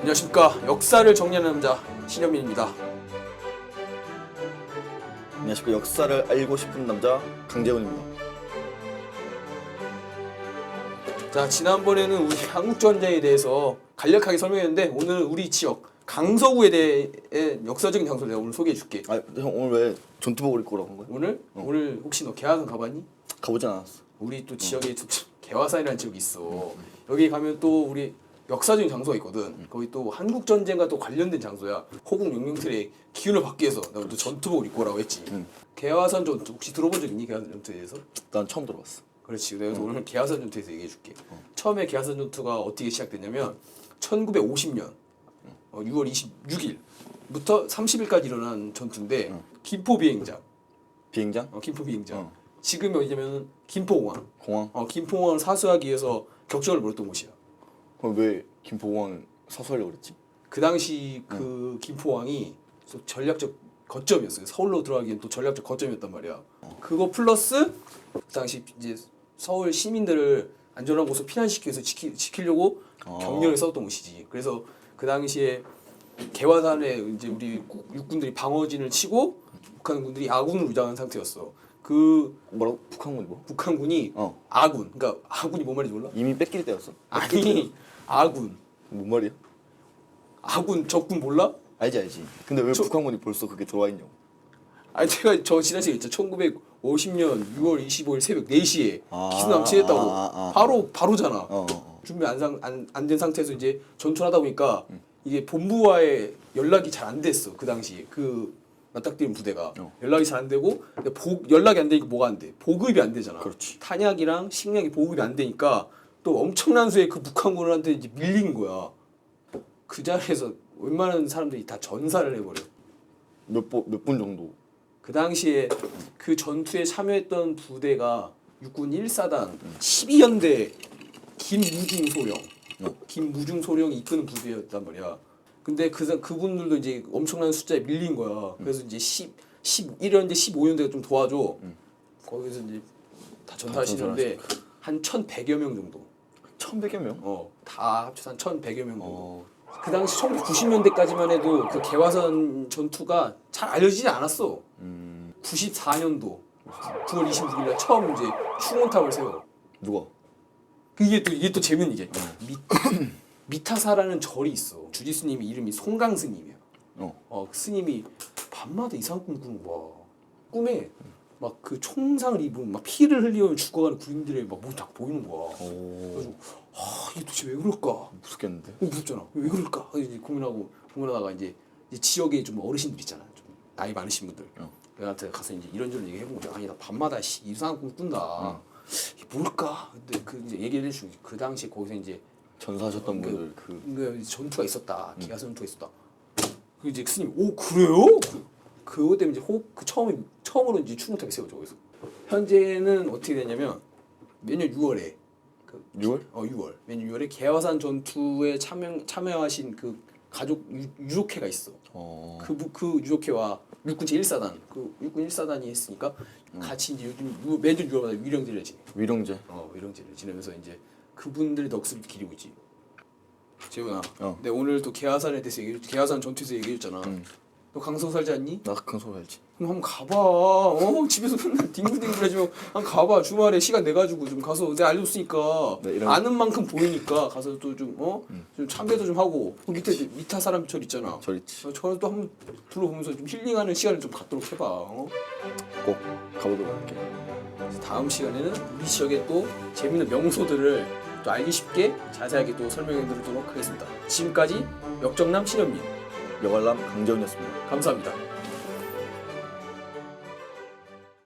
안녕하십니까 역사를 정리하는 남자 신현민입니다. 안녕하십니까 역사를 알고 싶은 남자 강재훈입니다. 자 지난번에는 우리 한국 전쟁에 대해서 간략하게 설명했는데 오늘 우리 지역 강서구에 대해 역사적인 장소를 내가 오늘 소개해 줄게. 아형 오늘 왜 전투복을 입고 오라고 한 거야? 오늘 오늘 혹시 너 개화산 가봤니? 가보진 않았어. 우리 또 지역에 또 개화산이라는 지역이 있어. 여기 가면 또 우리 역사적인 장소가 있거든. 거기 또 한국 전쟁과 또 관련된 장소야. 호국 용명틀의 기운을 받기 위해서 내가 또 전투복을 입고 오라고 했지. 개화산 전투 혹시 들어본 적 있니? 개화산 전투에 대해서? 난 처음 들어봤어. 그렇지. 그래서 오늘 개화산 전투에서 얘기해 줄게. 처음에 개화산 전투가 어떻게 시작됐냐면 1950년 어, 6월 26일부터 30일까지 일어난 전투인데 김포 비행장, 비행장? 어, 김포 비행장. 어. 지금이 어디냐면 김포공항. 공항? 어, 김포공항을 사수하기 위해서 격전을 벌였던 곳이야. 그럼 왜 김포공항 사수하려고 그랬지? 그 당시 그 김포공항이 또 전략적 거점이었어요. 서울로 들어가기엔 또 전략적 거점이었단 말이야. 그거 플러스 그 당시 이제 서울 시민들을 안전한 곳으로 피난시키기 위해서 지키, 지키려고 어. 경력을 썼던 곳이지. 그래서 그 당시에 개화산에 이제 우리 국- 육군들이 방어진을 치고 북한 군들이 아군을 위장한 상태였어. 그 뭐라고? 북한군이 뭐? 북한군이 어 아군, 그러니까 아군이 뭔 말인지 몰라? 이미 뺏길 때였어? 아니 아군, 뭔 말이야? 아군 적군 몰라? 알지 알지. 근데 왜 저- 북한군이 벌써 그게 들어와 있냐고? 아니 제가 저 지난 시간에 있죠. 1950년 6월 25일 새벽 4시에 아, 기수 남치했다고. 아, 아, 아. 바로 바로잖아. 어, 어, 어. 준비 안안 된 상태에서 이제 전투를 하다 보니까 이게 본부와의 연락이 잘 안 됐어. 그 당시에 그 맞닥뜨린 부대가 어. 연락이 잘 안 되고 근데 복 연락이 안 되니까 뭐가 안 돼? 보급이 안 되잖아. 그렇지. 탄약이랑 식량이 보급이 안 되니까 또 엄청난 수의 그 북한군한테 이제 밀린 거야. 그 자리에서 웬만한 사람들이 다 전사를 해버려. 몇분몇분 정도? 그 당시에 그 전투에 참여했던 부대가 육군 1사단 12연대 김무중 소령 어. 김무중 소령이 이끄는 부대였단 말이야. 근데 그 사- 그분들도 이제 엄청난 숫자에 밀린 거야. 그래서 이제 10 11연대 15연대가 좀 도와줘. 거기서 이제 다 전사하시는데 한 1,100여 명 정도. 1,100여 명? 어, 다 합쳐서 한 1,100여 명 정도. 어 그 당시 1990년대까지만 해도 그 개화선 전투가 잘 알려지지 않았어. 음, 94년도 9월 26일 날 처음 이제 충원탑을 세워. 누가? 그 이게 또 이게 또 재밌는 게 미, 미타사라는 절이 있어. 주지 스님이 이름이 송강 스님이야. 어 어, 그 스님이 밤마다 이상한 꿈 꾸는 거야. 꿈에 막 그 총상을 입은 막 피를 흘리며 죽어가는 군인들의 막 몸이 딱 보이는 거야. 오, 그래가지고 아 이게 도대체 왜 그럴까? 무섭겠는데? 어, 무섭잖아. 왜 그럴까? 그래서 이제 고민하고 고민하다가 이제, 이제 지역에 좀 어르신들 있잖아. 좀 나이 많으신 분들. 어. 그한테 가서 이제 이런저런 얘기해본 거야. 아니 나 밤마다 씨, 이상한 꿈 꾼다. 이게 뭘까? 근데 그 이제 얘기를 해주고 그 당시에 거기서 이제 전사하셨던 그- 분들 그 그 전투가 있었다. 기아선 전투가 있었다. 그 이제 스님 오 그래요? 그, 그것 때문에 이제 호그 처음 처음으로 이제 충무탑이 세워져 거기서. 현재는 어떻게 되냐면 매년 6월에 6월? 어 6월 매년 6월에 개화산 전투에 참여 참여하신 그 가족 유, 유족회가 있어. 어 그, 부- 그 유족회와 육군 제 1사단 그 육군 1사단이 했으니까 같이 이제 요즘 유- 매년 6월마다 위령제를 지내. 위령제. 어 위령제를 지내면서 이제 그분들의 넋을 기리고 있지. 재훈아, 어. 내 오늘 또 개화산에 대해서 얘기, 개화산 전투에서 얘기했잖아. 너 강서 살지 않니? 나 강서 살지. 그럼 한번 가봐. 어 집에서 맨날 뒹굴뒹굴하지만 한번 가봐. 주말에 시간 내 가지고 좀 가서 내가 알려줬으니까 네, 이런- 아는 만큼 보이니까 가서 또좀 어? 좀 참배도 좀 하고 그 밑에 미타 사람 절 있잖아. 절 있지. 어, 저를 또 한번 둘러보면서 좀 힐링하는 시간을 좀 갖도록 해봐. 어? 꼭 가보도록 할게. 그래서 다음 시간에는 우리 지역의 또 재밌는 명소들을 또 알기 쉽게 자세하게 또 설명해 드리도록 하겠습니다. 지금까지 역정남 신현민 여관람 강재훈이었습니다. 감사합니다.